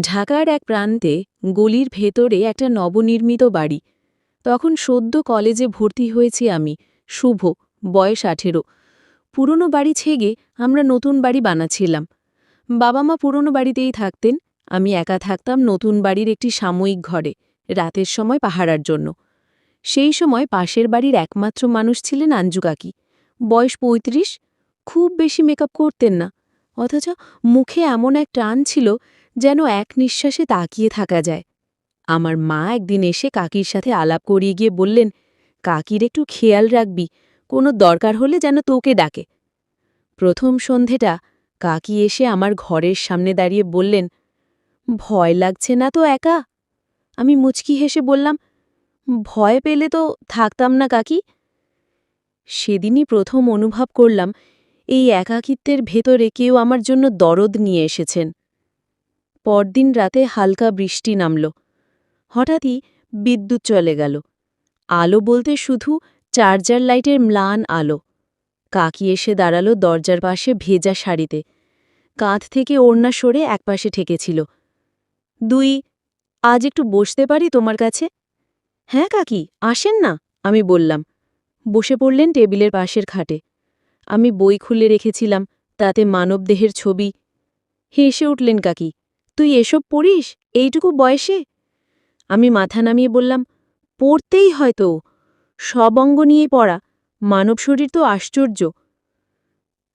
ঢাকার এক প্রান্তে গলির ভেতরে একটা নবনির্মিত বাড়ি। তখন সদ্য কলেজে ভর্তি হয়েছি আমি। শুভ, বয়স আঠেরো। পুরনো বাড়ি ছেগে আমরা নতুন বাড়ি বানাচ্ছিলাম। বাবা মা পুরনো বাড়িতেই থাকতেন, আমি একা থাকতাম নতুন বাড়ির একটি সাময়িক ঘরে, রাতের সময় পাহারার জন্য। সেই সময় পাশের বাড়ির একমাত্র মানুষ ছিলেন আঞ্জু কাকি। বয়স পঁয়ত্রিশ খুব বেশি মেকআপ করতেন না। অথচ মুখে এমন এক টান ছিল যেন এক নিঃশ্বাসে তাকিয়ে থাকা যায়। আমার মা একদিন এসে কাকির সাথে আলাপ করিয়ে গিয়ে বললেন, কাকির একটু খেয়াল রাখবি, কোনো দরকার হলে যেন তোকে ডাকে। প্রথম সন্ধেটা কাকি এসে আমার ঘরের সামনে দাঁড়িয়ে বললেন, ভয় লাগছে না তো একা? আমি মুচকি হেসে বললাম, ভয় পেলে তো থাকতাম না কাকি? সেদিনই প্রথম অনুভব করলাম এই একাকিত্বের ভেতরে কেউ আমার জন্য দরদ নিয়ে এসেছেন। পরদিন রাতে হালকা বৃষ্টি নামল। হঠাৎই বিদ্যুৎ চলে গেল। আলো বলতে শুধু চার্জার লাইটের ম্লান আলো। কাকি এসে দাঁড়াল দরজার পাশে ভেজা শাড়িতে। কাঁধ থেকে ওড়না সরে একপাশে ঠেকেছিল। দুই, আজ একটু বসতে পারি তোমার কাছে? হ্যাঁ কাকি, আসেন না, আমি বললাম। বসে পড়লেন টেবিলের পাশের খাটে। আমি বই খুলে রেখেছিলাম, তাতে মানবদেহের ছবি। হেসে উঠলেন কাকি, তুই এসব পড়িস? এইটুকু বয়সে? আমি মাথা নামিয়ে বললাম, পড়তেই হয়তো সব অঙ্গ নিয়ে পড়া। মানব শরীর তো আশ্চর্য।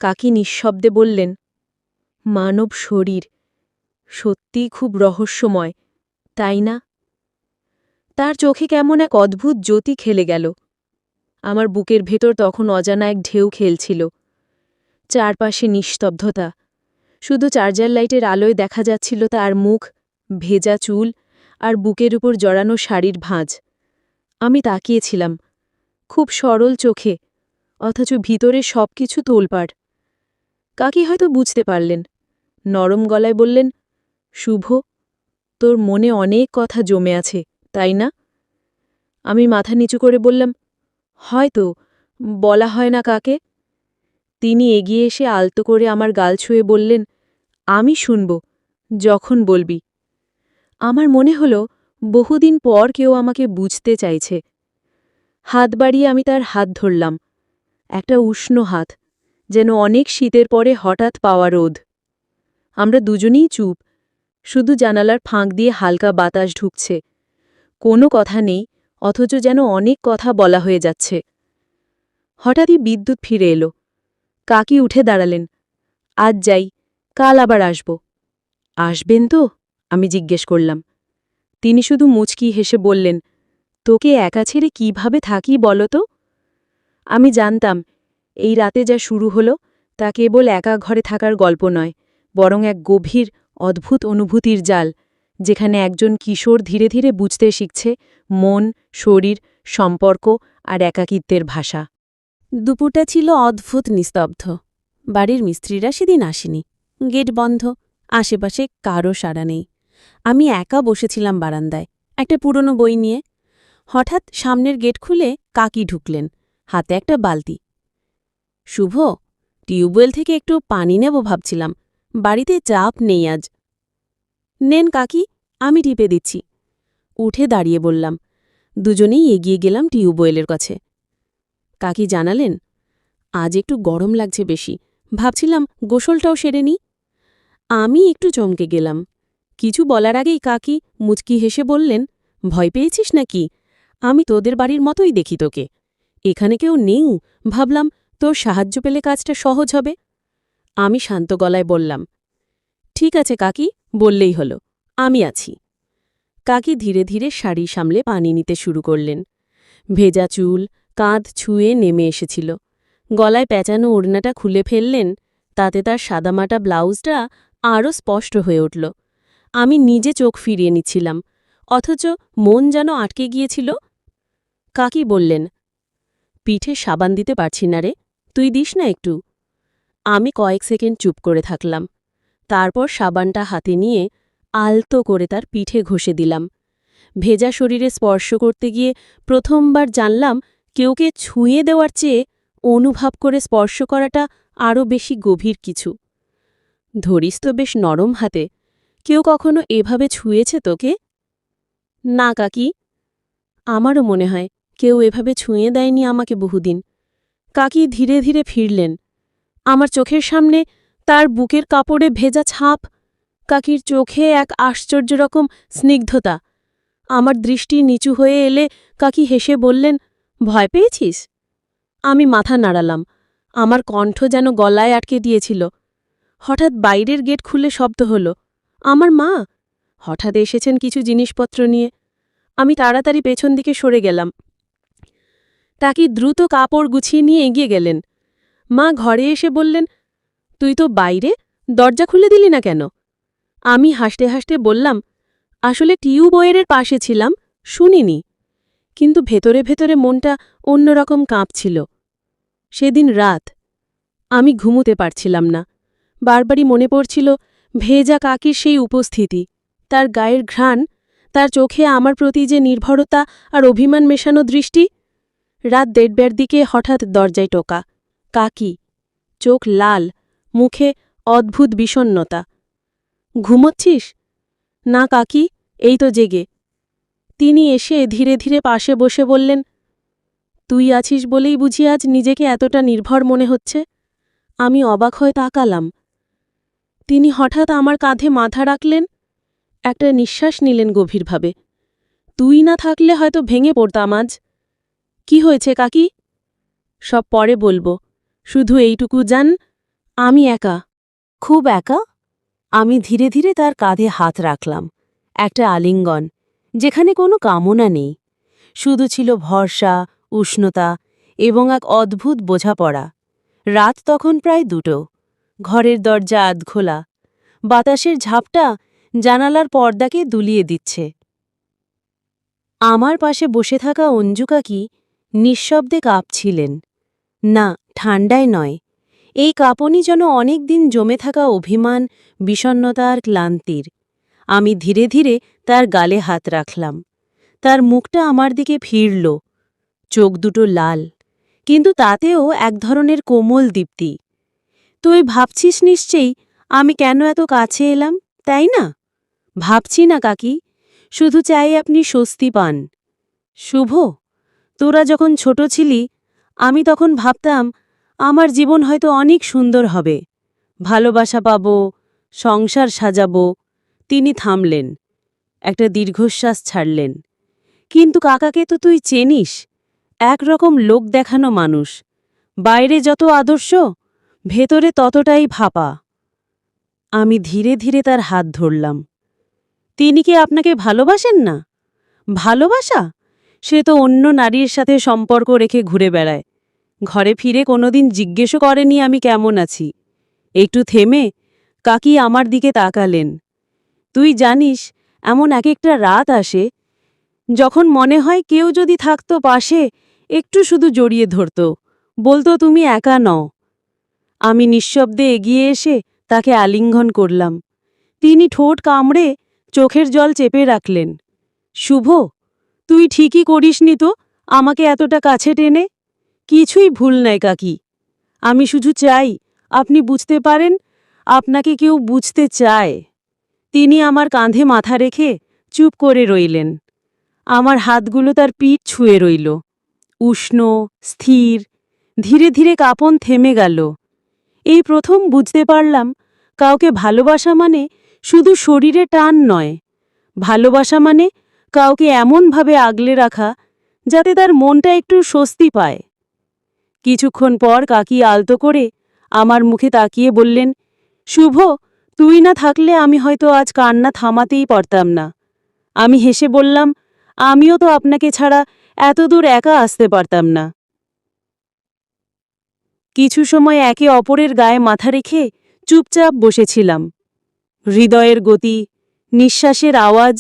কাকি নিঃশব্দে বললেন, মানব শরীর সত্যিই খুব রহস্যময়, তাই না? তার চোখে কেমন এক অদ্ভুত জ্যোতি খেলে গেল। আমার বুকের ভেতর তখন অজানা এক ঢেউ খেলছিল। চারপাশে নিস্তব্ধতা। শুধু চার্জার লাইটের আলোয় দেখা যাচ্ছিল তার মুখ, ভেজা চুল আর বুকের উপর জড়ানো শাড়ির ভাঁজ। আমি তাকিয়েছিলাম, খুব সরল চোখে, অথচ ভিতরে সব কিছু তোলপাড়। কাকি হয়তো বুঝতে পারলেন। নরম গলায় বললেন, শুভ, তোর মনে অনেক কথা জমে আছে, তাই না? আমি মাথা নিচু করে বললাম হয়তো, বলা হয় না কাকে। তিনি এগিয়ে এসে আলতো করে আমার গাল ছুঁয়ে বললেন, আমি শুনব, যখন বলবি। আমার মনে হল, বহুদিন পর কেউ আমাকে বুঝতে চাইছে। হাত বাড়িয়ে আমি তার হাত ধরলাম। একটা উষ্ণ হাত, যেন অনেক শীতের পরে হঠাৎ পাওয়া রোদ। আমরা দুজনেই চুপ, শুধু জানালার ফাঁক দিয়ে হালকা বাতাস ঢুকছে। কোনো কথা নেই অথচ যেন অনেক কথা বলা হয়ে যাচ্ছে। হঠাৎই বিদ্যুৎ ফিরে এলো। কাকি উঠে দাঁড়ালেন। আজ যাই, কাল আবার আসব। আসবেন তো? আমি জিজ্ঞেস করলাম। তিনি শুধু মুচকি হেসে বললেন, তোকে একা ছেড়ে কীভাবে থাকি বলো তো? আমি জানতাম, এই রাতে যা শুরু হলো তা কেবল একা ঘরে থাকার গল্প নয়, বরং এক গভীর, অদ্ভুত অনুভূতির জাল। যেখানে একজন কিশোর ধীরে ধীরে বুঝতে শিখছে মন, শরীর, সম্পর্ক আর একাকিত্বের ভাষা। দুপুরটা ছিল অদ্ভুত নিস্তব্ধ। বাড়ির মিস্ত্রিরা সেদিন আসেনি। গেট বন্ধ, আশেপাশে কারও সাড়া নেই। আমি একা বসেছিলাম বারান্দায়, একটা পুরনো বই নিয়ে। হঠাৎ সামনের গেট খুলে কাকি ঢুকলেন, হাতে একটা বালতি। শুভ, টিউবওয়েল থেকে একটু পানি নেব ভাবছিলাম। বাড়িতে চাপ নেই আজ নেন কাকি, আমি টিপে দিচ্ছি। উঠে দাঁড়িয়ে বললাম, দুজনেই এগিয়ে গেলাম টিউবওয়েলের কাছে। কাকি জানালেন, আজ একটু গরম লাগছে বেশি, ভাবছিলাম গোসলটাও সেরে নি। আমি একটু চমকে গেলাম। কিছু বলার আগেই কাকি মুচকি হেসে বললেন, ভয় পেয়েছিস নাকি? আমি তোদের বাড়ির মতোই দেখি তোকে। এখানে কেউ নেই, ভাবলাম তোর সাহায্য পেলে কাজটা সহজ হবে। আমি শান্ত গলায় বললাম ঠিক আছে, কাকি, বললেই হলো। আমি আছি। কাকি ধীরে ধীরে শাড়ি সামলে পানি নিতে শুরু করলেন। ভেজা চুল, কাঁধ ছুঁয়ে নেমে এসেছিল। গলায় প্যাঁচানো ওড়নাটা খুলে ফেললেন, তাতে তার সাদামাটা ব্লাউজটা আরও স্পষ্ট হয়ে উঠল। আমি নিজে চোখ ফিরিয়ে নিচ্ছিলাম, অথচ মন যেন আটকে গিয়েছিল। কাকি বললেন, পিঠে সাবান দিতে পারছি না রে, তুই দিস না একটু? আমি কয়েক সেকেন্ড চুপ করে থাকলাম। তারপর সাবানটা হাতে নিয়ে আলতো করে তার পিঠে ঘষে দিলাম। ভেজা শরীরে স্পর্শ করতে গিয়ে প্রথমবার জানলাম কেউকে ছুঁয়ে দেওয়ার চেয়ে অনুভব করে স্পর্শ করাটা আরও বেশি গভীর কিছু। ধরিস তো বেশ নরম হাতে, কেউ কখনো এভাবে ছুঁয়েছে তোকে? না কাকি, আমারও মনে হয় কেউ এভাবে ছুঁয়ে দেয়নি আমাকে বহুদিন। কাকি ধীরে ধীরে ফিরলেন। আমার চোখের সামনে তার বুকের কাপড়ে ভেজা ছাপ, কাকির চোখে এক আশ্চর্য রকম স্নিগ্ধতা। আমার দৃষ্টি নিচু হয়ে এলে কাকি হেসে বললেন, ভয় পেয়েছিস? আমি মাথা নাড়ালাম। আমার কণ্ঠ যেন গলায় আটকে দিয়েছিল। হঠাৎ বাইরের গেট খুলে শব্দ হলো, আমার মা? হঠাৎ এসেছেন কিছু জিনিসপত্র নিয়ে। আমি তাড়াতাড়ি পেছন দিকে সরে গেলাম। তাকে দ্রুত কাপড় গুছিয়ে নিয়ে এগিয়ে গেলেন। মা ঘরে এসে বললেন তুই তো বাইরে? দরজা খুলে দিলি না কেন? আমি হাসতে হাসতে বললাম, আসলে টিউব ওয়ারের পাশে ছিলাম, শুনিনি। কিন্তু ভেতরে ভেতরে মনটা অন্যরকম কাঁপছিল। সেদিন রাত। আমি ঘুমুতে পারছিলাম না। বারবারই মনে পড়ছিল, ভেজা কাকির সেই উপস্থিতি, তার গায়ের ঘ্রাণ, তার চোখে আমার প্রতি যে নির্ভরতা আর অভিমান মেশানো দৃষ্টি। রাত দেড়বের দিকে হঠাৎ দরজায় টোকা। কাকি। চোখ লাল মুখে অদ্ভুত বিষণ্নতা। ঘুমোচ্ছিস? না কাকি, এই তো জেগে। তিনি এসে ধীরে ধীরে পাশে বসে বললেন, তুই আছিস বলেই বুঝি আজ নিজেকে এতটা নির্ভর মনে হচ্ছে? আমি অবাক হয়ে তাকালাম। তিনি হঠাৎ আমার কাঁধে মাথা রাখলেন, একটা নিঃশ্বাস নিলেন গভীরভাবে। তুই না থাকলে হয়তো ভেঙে পড়তাম আজ। কি হয়েছে কাকি? সব পরে বলব। শুধু এইটুকু জান আমি একা। খুব একা। আমি ধীরে ধীরে তার কাঁধে হাত রাখলাম, একটা আলিঙ্গন, যেখানে কোনো কামনা নেই। শুধু ছিল ভরসা, উষ্ণতা এবং এক অদ্ভুত বোঝাপড়া। রাত তখন প্রায় দুটো। ঘরের দরজা আধখোলা। বাতাসের ঝাপটা জানালার পর্দাকে দুলিয়ে দিচ্ছে। আমার পাশে বসে থাকা অঞ্জু কাকি নিঃশব্দে কাঁপছিলেন। না, ঠান্ডায় নয়। এই কাঁপনি যেন অনেক দিন জমে থাকা অভিমান বিষণ্নতা আর ক্লান্তির। আমি ধীরে ধীরে তার গালে হাত রাখলাম। তার মুখটা আমার দিকে ফিরল। চোখ দুটো লাল, কিন্তু তাতেও এক ধরনের কোমল দীপ্তি। তুই ভাবছিস নিশ্চয়ই আমি কেন এত কাছে এলাম, তাই না? ভাবছি না, কাকি। শুধু চাই আপনি স্বস্তি পান। শুভ? তোরা যখন ছোট ছিলি, আমি তখন ভাবতাম আমার জীবন হয়তো অনেক সুন্দর হবে। ভালোবাসা পাব, সংসার সাজাব, তিনি থামলেন, একটা দীর্ঘশ্বাস ছাড়লেন। কিন্তু কাকাকে তো তুই চেনিস? একরকম লোক দেখানো মানুষ। বাইরে যত আদর্শ, ভেতরে ততটাই ভাপা। আমি ধীরে ধীরে তার হাত ধরলাম। তিনি কি আপনাকে ভালোবাসেন না? ভালোবাসা? সে তো অন্য নারীর সাথে সম্পর্ক রেখে ঘুরে বেড়ায়। ঘরে ফিরে কোনোদিন জিজ্ঞেসও করেনি আমি কেমন আছি। একটু থেমে কাকি আমার দিকে তাকালেন। তুই জানিস, এমন এক একটা রাত আসে, যখন মনে হয় কেউ যদি থাকতো পাশে, একটু শুধু জড়িয়ে ধরত। বলতো, তুমি একা নও। আমি নিঃশব্দে এগিয়ে এসে তাকে আলিঙ্গন করলাম। তিনি ঠোঁট কামড়ে চোখের জল চেপে রাখলেন। শুভ, তুই ঠিকই করিসনি তো, আমাকে এতটা কাছে টেনে? কিছুই ভুল নাই, কাকি। আমি শুধু চাই, আপনি বুঝতে পারেন, আপনাকে কেউ বুঝতে চায়। তিনি আমার কাঁধে মাথা রেখে চুপ করে রইলেন। আমার হাতগুলো তার পিঠ ছুঁয়ে রইল। উষ্ণ, স্থির, ধীরে ধীরে কাঁপন থেমে গেল। এই প্রথম বুঝতে পারলাম, কাউকে ভালোবাসা মানে শুধু শরীরে টান নয়। ভালোবাসা মানে কাউকে এমনভাবে আগলে রাখা, যাতে তার মনটা একটু স্বস্তি পায়। কিছুক্ষণ পর কাকি আলতো করে আমার মুখে তাকিয়ে বললেন, শুভ, তুই না থাকলে আমি হয়তো আজ কান্না থামাতেই পারতাম না। আমি হেসে বললাম, আমিও তো আপনাকে ছাড়া এত দূর একা আসতে পারতাম না। কিছু সময় একে অপরের গায়ে মাথা রেখে চুপচাপ বসেছিলাম। হৃদয়ের গতি, নিঃশ্বাসের আওয়াজ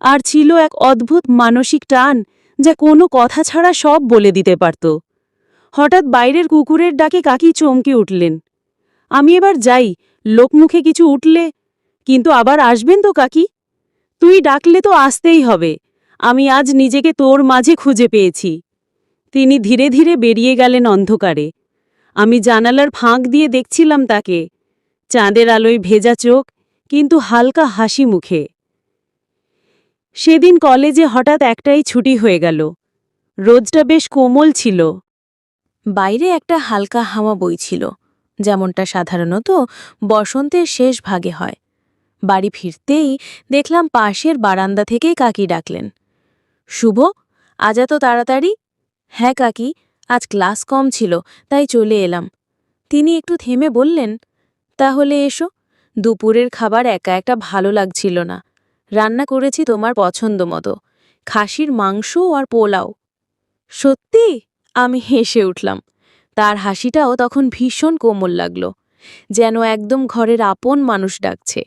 আর ছিল এক অদ্ভুত মানসিক টান যা কোনো কথা ছাড়া সব বলে দিতে পারত। হঠাৎ বাইরের কুকুরের ডাকে কাকি চমকে উঠলেন। আমি এবার যাই, লোকমুখে কিছু উঠলে, কিন্তু আবার আসবেন তো কাকি? তুই ডাকলে তো আসতেই হবে। আমি আজ নিজেকে তোর মাঝে খুঁজে পেয়েছি। তিনি ধীরে ধীরে বেরিয়ে গেলেন অন্ধকারে। আমি জানালার ফাঁক দিয়ে দেখছিলাম তাকে। চাঁদের আলোয় ভেজা চোখ, কিন্তু হালকা হাসি মুখে। সেদিন কলেজে হঠাৎ একটাই ছুটি হয়ে গেল। রোজটা বেশ কোমল ছিল। বাইরে একটা হালকা হাওয়া বইছিল যেমনটা সাধারণত বসন্তের শেষ ভাগে হয়। বাড়ি ফিরতেই দেখলাম পাশের বারান্দা থেকেই কাকি ডাকলেন। শুভ, আজ এত তাড়াতাড়ি? হ্যাঁ কাকি, আজ ক্লাস কম ছিল, তাই চলে এলাম। তিনি একটু থেমে বললেন, তাহলে এসো, দুপুরের খাবার একা একটা ভালো লাগছিল না। রান্না করেছি তোমার পছন্দ মতো খাসির মাংস আর পোলাও। সত্যি? আমি হেসে উঠলাম। তার হাসিটাও তখন ভীষণ কোমল লাগল, যেন একদম ঘরের আপন মানুষ ডাকছে।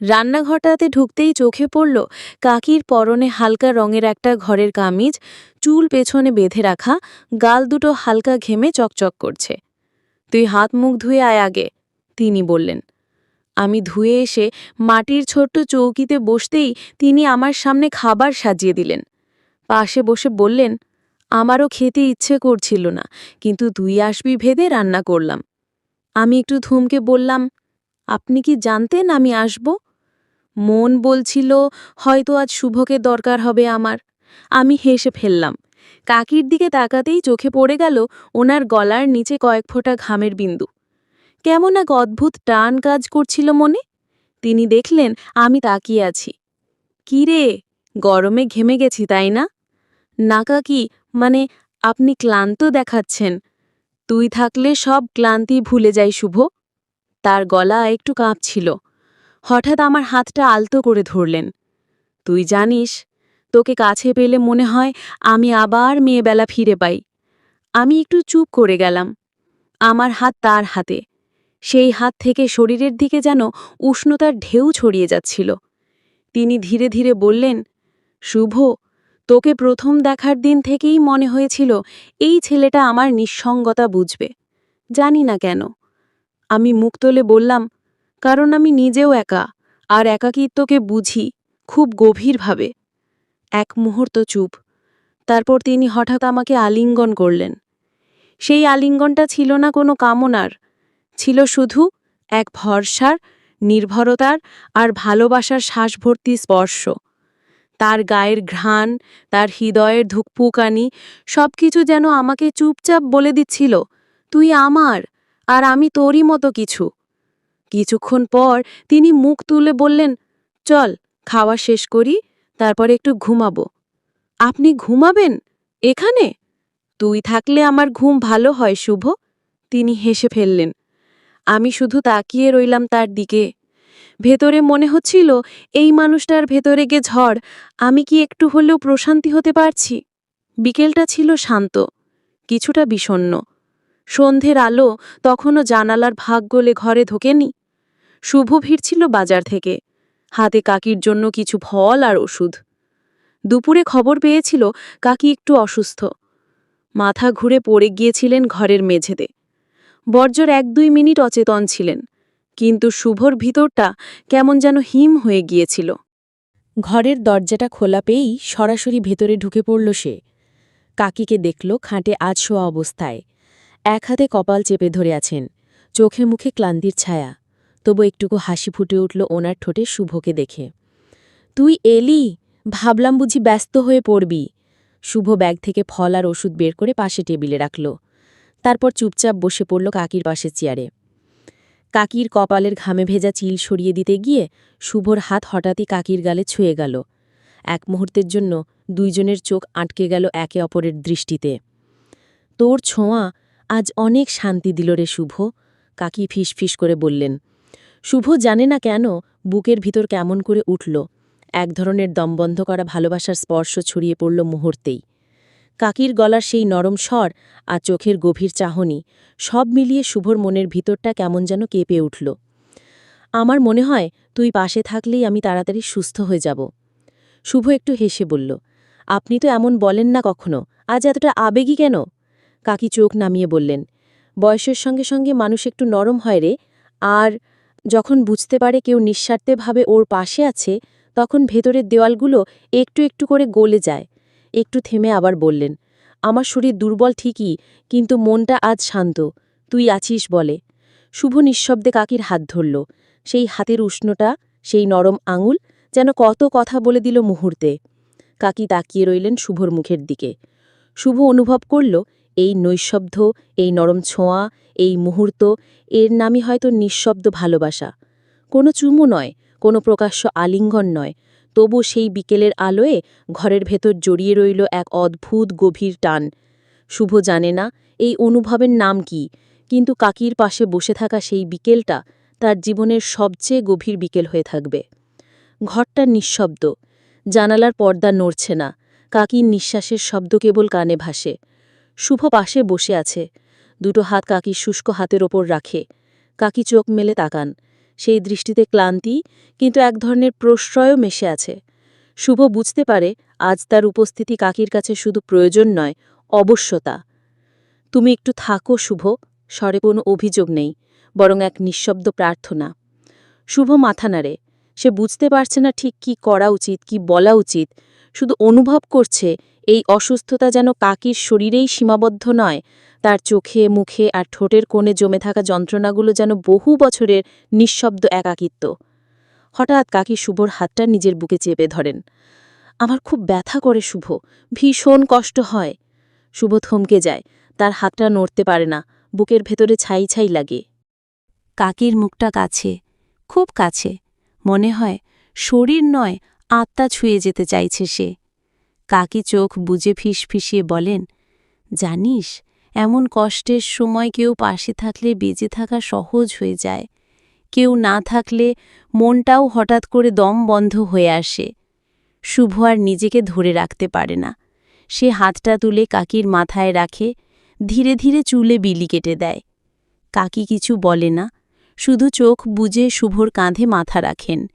রান্নাঘরটাতে ঢুকতেই চোখে পড়ল কাকির পরনে হালকা রঙের একটা ঘরের কামিজ, চুল পেছনে বেঁধে রাখা, গাল দুটো হালকা ঘেমে চকচক করছে। তুই হাত মুখ ধুয়ে আয় আগে, তিনি বললেন। আমি ধুয়ে এসে মাটির ছোট্ট চৌকিতে বসতেই তিনি আমার সামনে খাবার সাজিয়ে দিলেন। পাশে বসে বললেন আমারও খেতে ইচ্ছে করছিল না, কিন্তু তুই আসবি ভেদে রান্না করলাম। আমি একটু ধুমকে বললাম, আপনি কি জানতেন আমি আসব? মন বলছিল, হয়তো আজ শুভকে দরকার হবে আমার। আমি হেসে ফেললাম। কাকির দিকে তাকাতেই চোখে পড়ে গেল ওনার গলার নিচে কয়েক ফোঁটা ঘামের বিন্দু। কেমন এক অদ্ভুত টান কাজ করছিল মনে। তিনি দেখলেন, আমি তাকিয়ে আছি। কি রে? গরমে ঘেমে গেছি, তাই না? না কাকি মানে আপনি ক্লান্ত দেখাচ্ছেন। তুই থাকলে সব ক্লান্তি ভুলে যাই শুভ। তার গলা একটু কাঁপছিল। হঠাৎ আমার হাতটা আলতো করে ধরলেন। তুই জানিস, তোকে কাছে পেলে মনে হয় আমি আবার মেয়েবেলা ফিরে পাই। আমি একটু চুপ করে গেলাম। আমার হাত তার হাতে। সেই হাত থেকে শরীরের দিকে যেন উষ্ণতার ঢেউ ছড়িয়ে যাচ্ছিল। তিনি ধীরে ধীরে বললেন, শুভ তোকে প্রথম দেখার দিন থেকেই মনে হয়েছিল, এই ছেলেটা আমার নিঃসঙ্গতা বুঝবে। জানি না কেন। আমি মুখ তোলে বললাম, কারণ আমি নিজেও একা, আর একাকিত্বকে বুঝি, খুব গভীরভাবে। এক মুহূর্ত চুপ। তারপর তিনি হঠাৎ আমাকে আলিঙ্গন করলেন। সেই আলিঙ্গনটা ছিল না কোনো কামনার। ছিল শুধু এক ভরসার, নির্ভরতার আর ভালোবাসার শ্বাসভর্তি স্পর্শ। তার গায়ের ঘ্রাণ, তার হৃদয়ের ধুকপুকানি সব কিছু যেন আমাকে চুপচাপ বলে দিচ্ছিল, তুই আমার, আর আমি তোরই মতো কিছু। কিছুক্ষণ পর তিনি মুখ তুলে বললেন, চল, খাওয়া শেষ করি, তারপর একটু ঘুমাবো। আপনি ঘুমাবেন? এখানে? তুই থাকলে আমার ঘুম ভালো হয়, শুভ। তিনি হেসে ফেললেন। আমি শুধু তাকিয়ে রইলাম তার দিকে। ভেতরে মনে হচ্ছিল, এই মানুষটার ভেতরে গে ঝড়, আমি কি একটু হলেও প্রশান্তি হতে পারছি? বিকেলটা ছিল শান্ত, কিছুটা বিষণ্ন সন্ধ্যের আলো তখনও জানালার ভাগ গলে ঘরে ঢোকেনি। শুভ ফিরছিল বাজার থেকে, হাতে কাকির জন্য কিছু ফল আর ওষুধ। দুপুরে খবর পেয়েছিল, কাকি একটু অসুস্থ। মাথা ঘুরে পড়ে গিয়েছিলেন ঘরের মেঝেতে। বর্জর এক দুই মিনিট অচেতন ছিলেন। কিন্তু শুভর ভিতরটা কেমন যেন হিম হয়ে গিয়েছিল। ঘরের দরজাটা খোলা পেয়েই সরাসরি ভেতরে ঢুকে পড়ল সে। কাকিকে দেখল খাটে আজ শোয়া অবস্থায়। এক হাতে কপাল চেপে ধরে আছেন, চোখে মুখে ক্লান্তির ছায়া। তবু একটুকু হাসি ফুটে উঠল ওনার ঠোঁটে শুভকে দেখে। তুই এলি? ভাবলাম বুঝি ব্যস্ত হয়ে পড়বি। শুভ ব্যাগ থেকে ফল আর ওষুধ বের করে পাশে টেবিলে রাখল। তারপর চুপচাপ বসে পড়ল কাকির পাশে চেয়ারে। কাকির কপালের ঘামে ভেজা চিল সরিয়ে দিতে গিয়ে শুভর হাত হঠাৎই কাকির গালে ছুঁয়ে গেল। এক মুহূর্তের জন্য দুইজনের চোখ আটকে গেল একে অপরের দৃষ্টিতে। তোর ছোঁয়া আজ অনেক শান্তি দিল রে শুভ। কাকি ফিস ফিস করে বললেন। শুভ জানে না কেন বুকের ভিতর কেমন করে উঠল। এক ধরনের দমবন্ধ করা ভালোবাসার স্পর্শ ছড়িয়ে পড়ল মুহূর্তেই। কাকির গলার সেই নরম স্বর আর চোখের গভীর চাহনি, সব মিলিয়ে শুভর মনের ভিতরটা কেমন যেন কেঁপে উঠল। আমার মনে হয় তুই পাশে থাকলেই আমি তাড়াতাড়ি সুস্থ হয়ে যাব। শুভ একটু হেসে বলল, আপনি তো এমন বলেন না কখনো, আজ এতটা আবেগী কেন? কাকি চোখ নামিয়ে বললেন, বয়সের সঙ্গে সঙ্গে মানুষ একটু নরম হয় রে, আর যখন বুঝতে পারে কেউ নিঃস্বার্থেভাবে ওর পাশে আছে, তখন ভেতরের দেওয়ালগুলো একটু একটু করে গলে যায় একটু থেমে আবার বললেন, আমার শরীর দুর্বল ঠিকই, কিন্তু মনটা আজ শান্ত। তুই আছিস বলে। শুভ নিঃশব্দে কাকির হাত ধরল। সেই হাতের উষ্ণটা, সেই নরম আঙুল যেন কত কথা বলে দিল মুহূর্তে। কাকি তাকিয়ে রইলেন শুভর মুখের দিকে। শুভ অনুভব করল, এই নৈশব্দ, এই নরম ছোঁয়া, এই মুহূর্ত, এর নামই হয়তো নিঃশব্দ ভালোবাসা। কোনো চুমু নয়, কোনো প্রকাশ্য আলিঙ্গন নয় তবু সেই বিকেলের আলোয় ঘরের ভেতর জড়িয়ে রইল এক অদ্ভুত গভীর টান। শুভ জানে না এই অনুভবের নাম কি, কিন্তু কাকির পাশে বসে থাকা সেই বিকেলটা তার জীবনের সবচেয়ে গভীর বিকেল হয়ে থাকবে। ঘরটা নিঃশব্দ, জানালার পর্দা নড়ছে না, কাকির নিঃশ্বাসের শব্দ কেবল কানে ভাসে। শুভ পাশে বসে আছে, দুটো হাত কাকির শুষ্ক হাতের ওপর রাখে, কাকি চোখ মেলে তাকান। সেই দৃষ্টিতে ক্লান্তি, কিন্তু এক ধরনের প্রশ্রয়ও মেশে আছে। শুভ বুঝতে পারে, আজ তার উপস্থিতি কাকির কাছে শুধু প্রয়োজন নয়, অবশ্যতা। তুমি একটু থাকো, শুভ, স্বরে কোনো অভিযোগ নেই, বরং এক নিঃশব্দ প্রার্থনা। শুভ মাথা নাড়ে, সে বুঝতে পারছে না ঠিক কি করা উচিত, কি বলা উচিত, শুধু অনুভব করছে এই অসুস্থতা যেন কাকির শরীরেই সীমাবদ্ধ নয়, তার চোখে, মুখে আর ঠোঁটের কোণে জমে থাকা যন্ত্রণাগুলো যেন বহু বছরের নিঃশব্দ একাকিত্ব। হঠাৎ কাকি শুভর হাতটা নিজের বুকে চেপে ধরেন, আমার খুব ব্যথা করে শুভ, ভীষণ কষ্ট হয়। শুভ থমকে যায়, তার হাতটা নড়তে পারে না, বুকের ভেতরে ছাই ছাই লাগে। কাকির মুখটা কাছে, খুব কাছে, মনে হয় শরীর নয়, আত্মা ছুঁয়ে যেতে চাইছে সে। কাকি চোখ বুজে ফিস ফিসিয়ে বলেন, জানিস, এমন কষ্টের সময় কেউ পাশে থাকলে বেঁচে থাকা সহজ হয়ে যায়। কেউ না থাকলে মনটাও হঠাৎ করে দম বন্ধ হয়ে আসে। শুভ আর নিজেকে ধরে রাখতে পারে না। সে হাতটা তুলে কাকির মাথায় রাখে, ধীরে ধীরে চুলে বিলি কেটে দেয়। কাকি কিছু বলে না, শুধু চোখ বুজে শুভর কাঁধে মাথা রাখেন।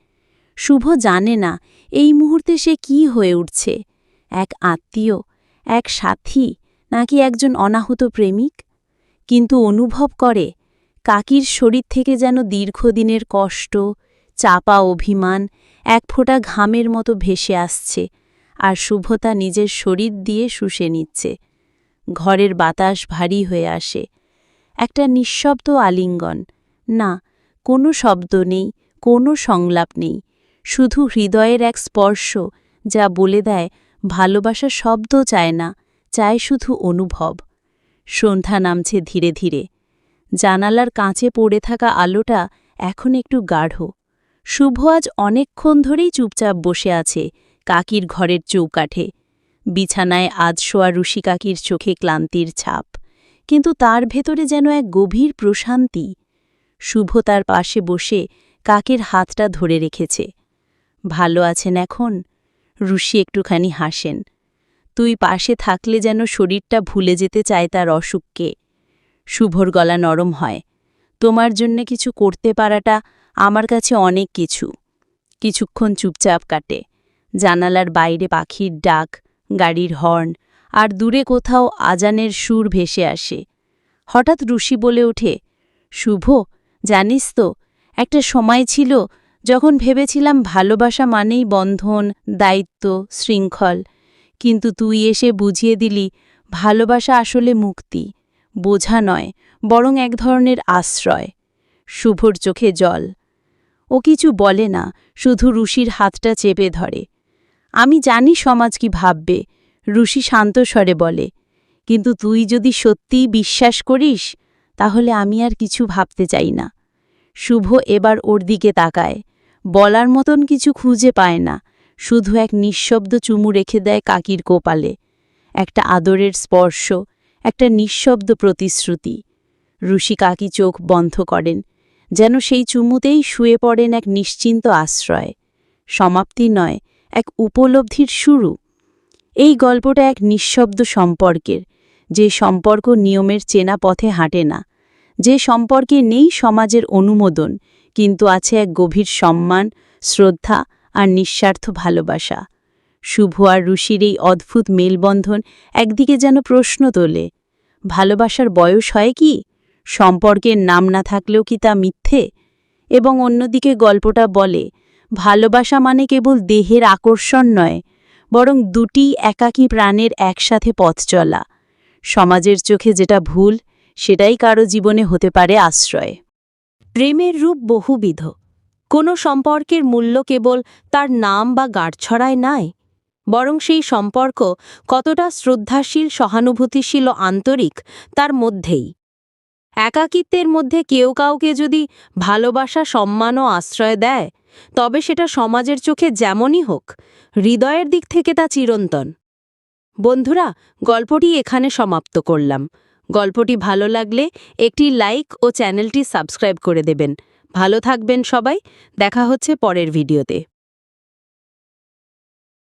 শুভ জানে না, এই মুহূর্তে সে কি হয়ে উঠছে। এক আত্মীয়, এক সাথী, নাকি একজন অনাহত প্রেমিক? কিন্তু অনুভব করে, কাকির শরীর থেকে যেন দীর্ঘদিনের কষ্ট, চাপা অভিমান, এক ফোঁটা ঘামের মতো ভেসে আসছে, আর শুভতা নিজের শরীর দিয়ে শুষে নিচ্ছে। ঘরের বাতাস ভারী হয়ে আসে। একটা নিঃশব্দ আলিঙ্গন। না, কোনো শব্দ নেই, কোনো সংলাপ নেই। শুধু হৃদয়ের এক স্পর্শ, যা বলে দেয় ভালোবাসা শব্দ চায় না, চায় শুধু অনুভব। সন্ধ্যা নামছে ধীরে ধীরে। জানালার কাঁচে পড়ে থাকা আলোটা এখন একটু গাঢ়। শুভ আজ অনেকক্ষণ ধরেই চুপচাপ বসে আছে, কাকির ঘরের চৌকাঠে। বিছানায় আজ শোয়া রুশি কাকির চোখে ক্লান্তির ছাপ। কিন্তু তার ভেতরে যেন এক গভীর প্রশান্তি। শুভ তার পাশে বসে কাকের হাতটা ধরে রেখেছে। ভালো আছেন এখন? রুশি একটুখানি হাসেন। তুই পাশে থাকলে যেন শরীরটা ভুলে যেতে চায় তার অসুখকে। শুভর গলা নরম হয়। তোমার জন্য কিছু করতে পারাটা আমার কাছে অনেক কিছু। কিছুক্ষণ চুপচাপ কাটে। জানালার বাইরে পাখির ডাক, গাড়ির হর্ন আর দূরে কোথাও আজানের সুর ভেসে আসে। হঠাৎ রুশি বলে ওঠে, শুভ, জানিস তো, একটা সময় ছিল যখন ভেবেছিলাম ভালোবাসা মানেই বন্ধন, দায়িত্ব, শৃঙ্খল, কিন্তু তুই এসে বুঝিয়ে দিলি, ভালোবাসা আসলে মুক্তি, বোঝা নয়, বরং এক ধরনের আশ্রয়, শুভর চোখে জল। ও কিছু বলে না, শুধু রুশির হাতটা চেপে ধরে। আমি জানি সমাজ কি ভাববে রুশি শান্ত স্বরে বলে, কিন্তু তুই যদি সত্যিই বিশ্বাস করিস, তাহলে আমি আর কিছু ভাবতে চাই না। শুভ এবার ওর দিকে তাকায়। বলার মতন কিছু খুঁজে পায় না। শুধু এক নিঃশব্দ চুমু রেখে দেয় কাকির কোপালে। একটা আদরের স্পর্শ, একটা নিঃশব্দ প্রতিশ্রুতি। রুশি কাকি চোখ বন্ধ করেন, যেন সেই চুমুতেই শুয়ে পড়েন এক নিশ্চিন্ত আশ্রয়। সমাপ্তি নয়, এক উপলব্ধির শুরু। এই গল্পটা এক নিঃশব্দ সম্পর্কের, যে সম্পর্ক নিয়মের চেনা পথে হাঁটে না, যে সম্পর্কে নেই সমাজের অনুমোদন কিন্তু আছে এক গভীর সম্মান, শ্রদ্ধা আর নিঃস্বার্থ ভালোবাসা। শুভ আর ঋষির এই অদ্ভুত মেলবন্ধন একদিকে যেন প্রশ্ন তোলে, ভালোবাসার বয়স হয় কি? সম্পর্কের নাম না থাকলেও কি তা মিথ্যে? এবং অন্যদিকে গল্পটা বলে, ভালোবাসা মানে কেবল দেহের আকর্ষণ নয়, বরং দুটি একাকী প্রাণের একসাথে পথ চলা। সমাজের চোখে যেটা ভুল, সেটাই কারও জীবনে হতে পারে আশ্রয়। প্রেমের রূপ বহুবিধ। কোনো সম্পর্কের মূল্য কেবল তার নাম বা গাঁটছড়ায় নাই, বরং সেই সম্পর্ক কতটা শ্রদ্ধাশীল, সহানুভূতিশীল ও আন্তরিক তার মধ্যেই। একাকিত্বের মধ্যে কেউ কাউকে যদি ভালোবাসা, সম্মান ও আশ্রয় দেয়, তবে সেটা সমাজের চোখে যেমনই হোক, হৃদয়ের দিক থেকে তা চিরন্তন। বন্ধুরা, গল্পটি এখানে সমাপ্ত করলাম। গল্পটি ভালো লাগলে একটি লাইক ও চ্যানেলটি সাবস্ক্রাইব করে দেবেন। ভালো থাকবেন সবাই। দেখা হচ্ছে পরের ভিডিওতে।